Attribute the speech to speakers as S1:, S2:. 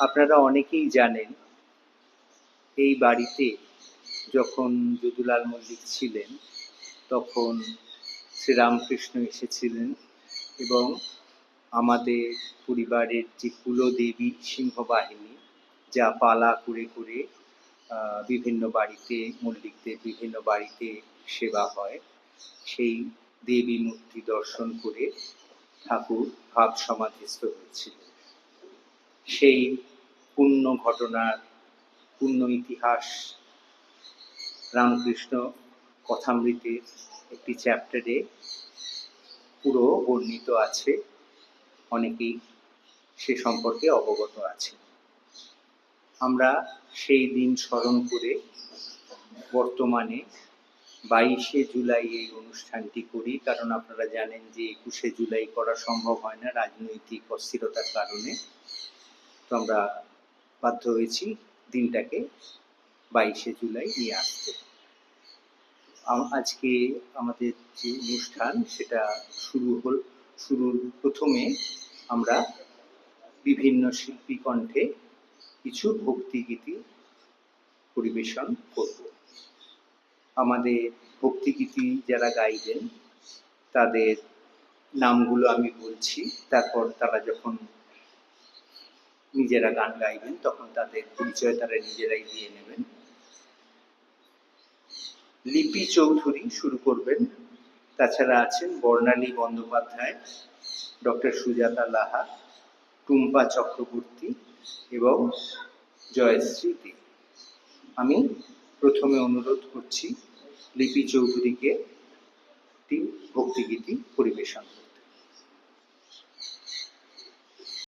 S1: আপনারা অনেকেই জানেন, এই বাড়িতে যখন যদুলাল মল্লিক ছিলেন, তখন শ্রীরামকৃষ্ণ এসেছিলেন এবং আমাদের পরিবারের যে কুলদেবী সিংহবাহিনী, যা পালা করে করে বিভিন্ন বাড়িতে, মল্লিকদের বিভিন্ন বাড়িতে সেবা হয়, সেই দেবী মূর্তি দর্শন করে ঠাকুর ভাব সমাধিস্থ হয়েছিলেন। সেই পূর্ণ ঘটনার পূর্ণ ইতিহাস। রামকৃষ্ণ কথামৃতের একটি চ্যাপ্টারে পুরো বর্ণিত আছে, অনেকেই সে সম্পর্কে অবগত আছে আমরা সেই দিন স্মরণ করে বর্তমানে বাইশে জুলাই এই অনুষ্ঠানটি করি, কারণ আপনারা জানেন যে একুশে জুলাই করা সম্ভব হয় না রাজনৈতিক অস্থিরতার কারণে। তো আমরা বাধ্য হয়েছি দিনটাকে বাইশে জুলাই নিয়ে আসতে। আজকে আমাদের যে অনুষ্ঠান, সেটা শুরু হল, শুরুর প্রথমে আমরা বিভিন্ন শিল্পী কণ্ঠে কিছু ভক্তিগীতি পরিবেশন করব। আমাদের ভক্তিগীতি যারা গাইবেন, তাদের নামগুলো আমি বলছি, তারপর তারা যখন নিজেরা গান গাইবেন, তখন তাদের পরিচয় তারা নিজেরাই দিয়ে নেবেন। লিপি চৌধুরী শুরু করবেন। তাছাড়া আছেন বর্ণালী বন্দ্যোপাধ্যায়, ডক্টর সুজাতা লাহা, টুম্পা চক্রবর্তী এবং জয়শ্রী দে। আমি প্রথমে অনুরোধ করছি লিপি চৌধুরীকে একটি ভক্তিগীতি পরিবেশন